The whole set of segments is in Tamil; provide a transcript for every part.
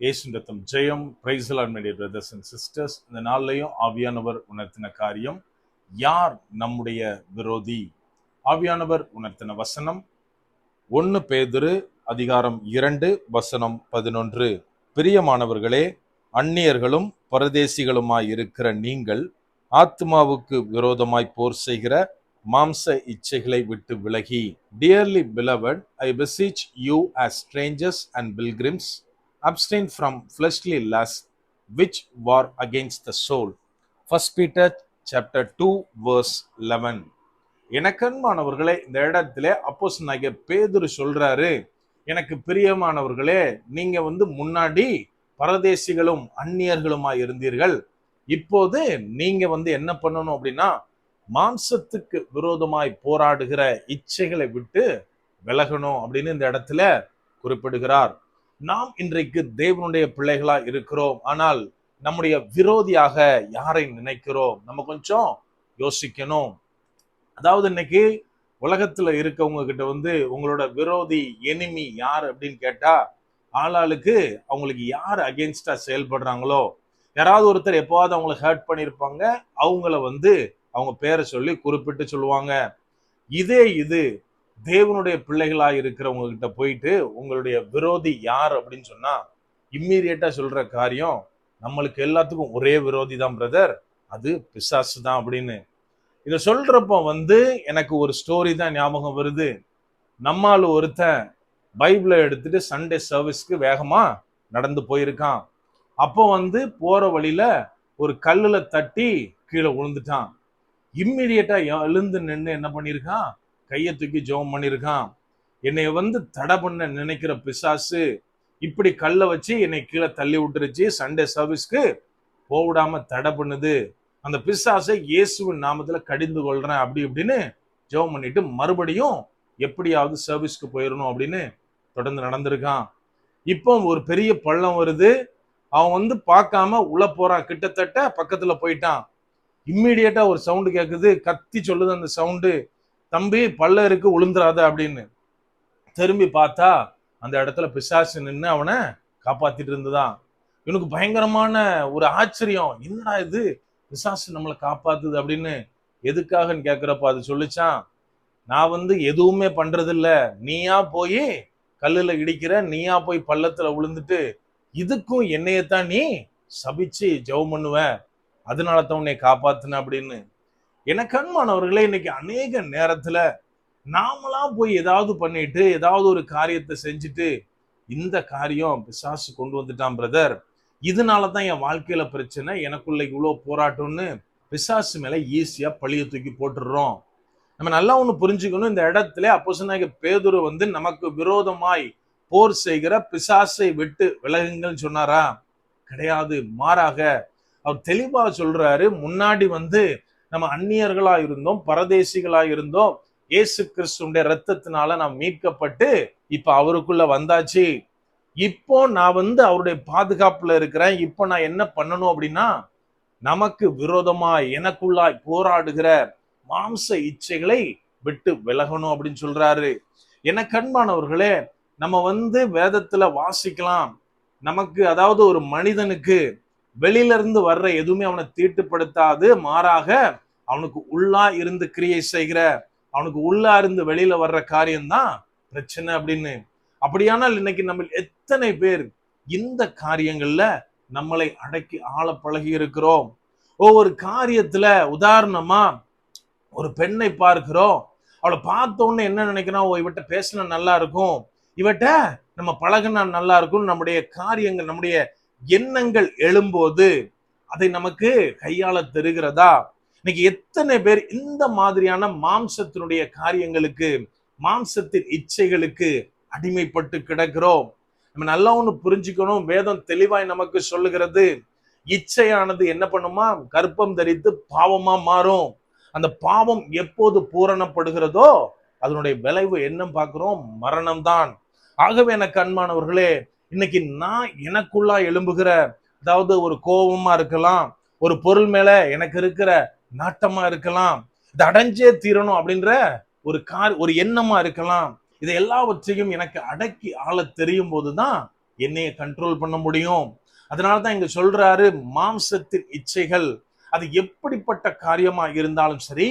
இயேசு ரத்தம் ஜெயம் பிரைசலான் மீடிய பிரதர்ஸ் அண்ட் சிஸ்டர்ஸ் இந்த நாள்லையும் ஆவியானவர் உணர்த்தின காரியம் யார் நம்முடைய விரோதி? ஆவியானவர் உணர்த்தின வசனம் ஒன்று பேதுரு அதிகாரம் இரண்டு வசனம் பதினொன்று. பிரியமானவர்களே அந்நியர்களும் பரதேசிகளுமாய் இருக்கிற நீங்கள் ஆத்மாவுக்கு விரோதமாய் போர் செய்கிற மாம்ச இச்சைகளை விட்டு விலகி. Dearly beloved I beseech you as strangers and pilgrims abstain from fleshly lust which war against the soul. First peter chapter 2 verse 11 எனக்கன்பானவர்களே இந்த இடத்துல அப்போஸ் நாயக பேதுரு சொல்றாரு எனக்கு பிரியமானவர்களே நீங்க வந்து முன்னாடி பரதேசிகளும் அந்நியர்களுமா இருந்தீர்கள். இப்போது நீங்க வந்து என்ன பண்ணணும் அப்படின்னா மாம்சத்துக்கு விரோதமாய் போராடுகிற இச்சைகளை விட்டு விலகணும் அப்படின்னு இந்த இடத்துல குறிப்பிடுகிறார். நாம் இன்றைக்கு தேவனுடைய பிள்ளைகளா இருக்கிறோம். ஆனால் நம்முடைய விரோதியாக யாரை நினைக்கிறோம்? நம்ம கொஞ்சம் யோசிக்கணும். அதாவது இன்னைக்கு உலகத்துல இருக்கவங்க கிட்ட வந்து உங்களோட விரோதி எனிமி யார் அப்படின்னு கேட்டா ஆளாளுக்கு அவங்களுக்கு யார் அகேன்ஸ்டா செயல்படுறாங்களோ யாராவது ஒருத்தர் எப்போவாவது அவங்கள ஹர்ட் பண்ணியிருப்பாங்க அவங்கள வந்து அவங்க பேரை சொல்லி குறிப்பிட்டு சொல்லுவாங்க. இதே இது தேவனுடைய பிள்ளைகளா இருக்கிறவங்க கிட்ட போயிட்டு உங்களுடைய விரோதி யார் அப்படின்னு சொன்னா இம்மீடியட்டா சொல்ற காரியம் நம்மளுக்கு எல்லாத்துக்கும் ஒரே விரோதி தான் பிரதர் அது பிசாசு தான் அப்படின்னு. இதை சொல்கிறப்போ வந்து எனக்கு ஒரு ஸ்டோரி தான் ஞாபகம் வருது. நம்மால் ஒருத்தன் பைபிளை எடுத்துட்டு சண்டே சர்வீஸ்க்கு வேகமா நடந்து போயிருக்கான். அப்போ வந்து போற வழியில ஒரு கல்லுல தட்டி கீழே விழுந்துட்டான். இம்மிடியட்டா எழுந்து நின்று என்ன பண்ணியிருக்கான்? கையை தூக்கி ஜெபம் பண்ணியிருக்கான். என்னை வந்து தடை பண்ண நினைக்கிற பிசாசு இப்படி கல்லை வச்சு என்னை கீழே தள்ளி விட்டுருச்சு. சண்டே சர்வீஸ்க்கு போவிடாம தடை பண்ணுது. அந்த பிசாசை இயேசுவின் நாமத்துல கடிந்து கொள்றேன். அப்படி இப்படின்னு ஜெபம் பண்ணிட்டு மறுபடியும் எப்படியாவது சர்வீஸ்க்கு போயிடணும் அப்படின்னு தொடர்ந்து நடந்திருக்கான். இப்போ ஒரு பெரிய பள்ளம் வருது. அவன் வந்து பார்க்காம உள்ள போறான். கிட்டத்தட்ட பக்கத்துல போயிட்டான். இம்மிடியட்டா ஒரு சவுண்டு கேட்குது கத்தி சொல்லுது அந்த சவுண்டு தம்பி பல்ல இருக்கு உளுந்துராத அப்படின்னு திரும்பி பார்த்தா அந்த இடத்துல பிசாசு நின்று அவனை காப்பாத்திட்டு இருந்துதான். இவனுக்கு பயங்கரமான ஒரு ஆச்சரியம். என்னடா இது? பிசாசு நம்மளை காப்பாத்துது அப்படின்னு எதுக்காகன்னு கேட்குறப்ப அது சொல்லிச்சான் நான் வந்து எதுவுமே பண்றதில்ல. நீயா போய் கல்லுல இடிக்கிற நீயா போய் பள்ளத்துல விழுந்துட்டு இதுக்கும் என்னையத்தான் நீ சபிச்சு ஜெபம் பண்ணுவ. அதனால தான் உன்னை காப்பாத்துன அப்படின்னு எனக்கு அன்பானவர்களே இன்னைக்கு அநேக நேரத்துல நாமளா போய் ஏதாவது பண்ணிட்டு ஏதாவது ஒரு காரியத்தை செஞ்சுட்டு இந்த காரியம் பிசாசு கொண்டு வந்துட்டான் பிரதர் இதனால தான் என் வாழ்க்கையில பிரச்சனை எனக்குள்ள இவ்வளோ போராட்டம்னு பிசாசு மேல ஈஸியா பழிய தூக்கி போட்டுடுறோம். நம்ம நல்லா ஒண்ணு புரிஞ்சுக்கணும் இந்த இடத்துல அப்போசனாக பேதுரு வந்து நமக்கு விரோதமாய் போர் செய்கிற பிசாசை விட்டு விலகுங்கள்னு சொன்னாரா? கிடையாது மாறாக. அவர் தெளிவா சொல்றாரு முன்னாடி வந்து நம்ம அந்நியர்களா இருந்தோம் பரதேசிகளா இருந்தோம் இயேசு கிறிஸ்துடைய ரத்தத்தினால நாம் மீட்கப்பட்டு இப்ப அவருக்குள்ள வந்தாச்சு. இப்போ நான் வந்து அவருடைய பாதுகாப்புல இருக்கிறேன். இப்போ நான் என்ன பண்ணணும் அப்படின்னா நமக்கு விரோதமாய் எனக்குள்ளாய் போராடுகிற மாம்ச இச்சைகளை விட்டு விலகணும் அப்படின்னு சொல்றாரு. என கண்பானவர்களே நம்ம வந்து வேதத்துல வாசிக்கலாம். நமக்கு அதாவது ஒரு மனிதனுக்கு வெளியில இருந்து வர்ற எதுவுமே அவனை தீட்டுப்படுத்தாது மாறாக அவனுக்கு உள்ளா இருந்து கிரியை செய்கிற அவனுக்கு உள்ளா இருந்து வெளியில வர்ற காரியம்தான் பிரச்சனை அப்படின்னு. அப்படியானால் இன்னைக்கு நம்ம எத்தனை பேர் இந்த காரியங்கள்ல நம்மளை அடக்கி ஆள பழகி இருக்கிறோம்? ஒவ்வொரு காரியத்துல உதாரணமா ஒரு பெண்ணை பார்க்கிறோம். அவளை பார்த்த உடனே என்ன நினைக்கிறோம்? ஓ இவட்ட பேசினா நல்லா இருக்கும். இவட்ட நம்ம பழகினா நல்லா இருக்கும் நம்முடைய காரியங்கள் நம்முடைய எண்ணங்கள் எழும்போது அதை நமக்கு கையாள தருகிறதா? இன்னைக்கு எத்தனை பேர் இந்த மாதிரியான மாம்சத்தினுடைய காரியங்களுக்கு மாம்சத்தின் இச்சைகளுக்கு அடிமைப்பட்டு கிடக்கிறோம்? நம்ம நல்லா ஒன்று புரிஞ்சுக்கணும். வேதம் தெளிவாய் நமக்கு சொல்லுகிறது இச்சையானது என்ன பண்ணுமா? கற்பம் தரித்து பாவமா மாறும். அந்த பாவம் எப்போது பூரணப்படுகிறதோ அதனுடைய விளைவு என்ன பார்க்கிறோம். மரணம்தான். ஆகவே எனக்கு அன்பானவர்களே இன்னைக்கு நான் எனக்குள்ளா எழும்புகிற அதாவது ஒரு கோபமா இருக்கலாம் ஒரு பொருள் மேல எனக்கு இருக்கிற நாட்டமா இருக்கலாம் இது அடைஞ்சே தீரணும் அப்படின்ற ஒரு கார் ஒரு எண்ணமா இருக்கலாம் இது எல்லாவற்றையும் எனக்கு அடக்கி ஆள தெரியும் போதுதான் என்னைய கண்ட்ரோல் பண்ண முடியும். அதனாலதான் இங்க சொல்றாரு மாம்சத்தின் இச்சைகள் அது எப்படிப்பட்ட காரியமா இருந்தாலும் சரி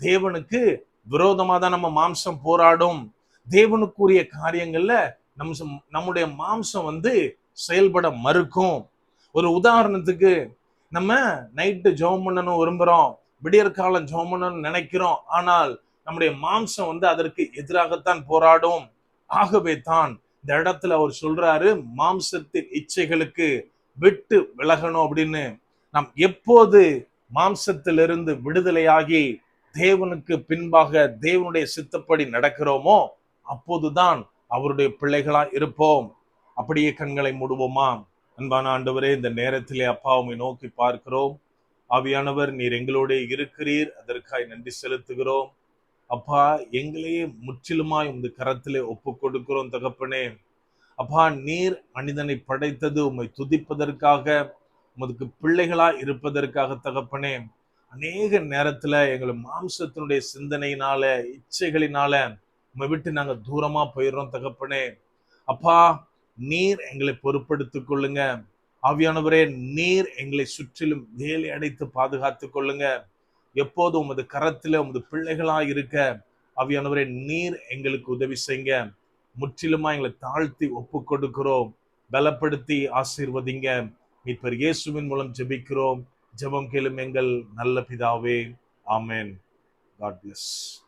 தேவனுக்கு விரோதமா தான் நம்ம மாம்சம் போராடும். தேவனுக்குரிய காரியங்கள்ல நம்ம நம்முடைய மாம்சம் வந்து செயல்பட மறுக்கும். ஒரு உதாரணத்துக்கு நம்ம நைட்டு ஜோம் பண்ணணும் விரும்புகிறோம் விடியற்காலம் ஜோம் பண்ணணும்னு நினைக்கிறோம். ஆனால் நம்முடைய மாம்சம் வந்து அதற்கு எதிராகத்தான் போராடும். ஆகவே தான் இந்த இடத்துல அவர் சொல்றாரு மாம்சத்தின் இச்சைகளுக்கு விட்டு விலகணும் அப்படின்னு. நாம் எப்போது மாம்சத்திலிருந்து விடுதலையாகி தேவனுக்கு பின்பாக தேவனுடைய சித்தப்படி நடக்கிறோமோ அப்போதுதான் அவருடைய பிள்ளைகளா இருப்போம். அப்படியே கண்களை மூடுவோமா அன்பான ஆண்டவரே இந்த நேரத்திலே அப்பா உம்மை நோக்கி பார்க்கிறோம். ஆவியானவர் நீர் எங்களோட இருக்கிறீர். அதற்காய் நன்றி செலுத்துகிறோம். அப்பா எங்களையே முற்றிலுமாய் இந்த கரத்திலே ஒப்பு கொடுக்கிறோம் தகப்பனே. அப்பா நீர் மனிதனை படைத்தது உம்மை துதிப்பதற்காக உமதுக்கு பிள்ளைகளா இருப்பதற்காக தகப்பனே. அநேக நேரத்துல எங்களை மாம்சத்தினுடைய சிந்தனையினால இச்சைகளினால உம்மை விட்டு நாங்கள் தூரமாக போயிடுறோம் தகப்பனே. அப்பா நீர் எங்களை பொறுப்படுத்தி கொள்ளுங்க. ஆவியானவரே நீர் எங்களை சுற்றிலும் வேலை அடைத்து பாதுகாத்துக் கொள்ளுங்க. எப்போதும் உமது கரத்தில் உமது பிள்ளைகளாக இருக்க ஆவியானவரே நீர் எங்களுக்கு உதவி செய்யுங்க. முற்றிலுமா எங்களை தாழ்த்தி ஒப்பு கொடுக்கிறோம். பலப்படுத்தி ஆசீர்வதிங்க. மீட்பர் இயேசுவின் மூலம் ஜெபிக்கிறோம். ஜெபம் கேளும் எங்கள் நல்ல பிதாவே. ஆமேன். God plus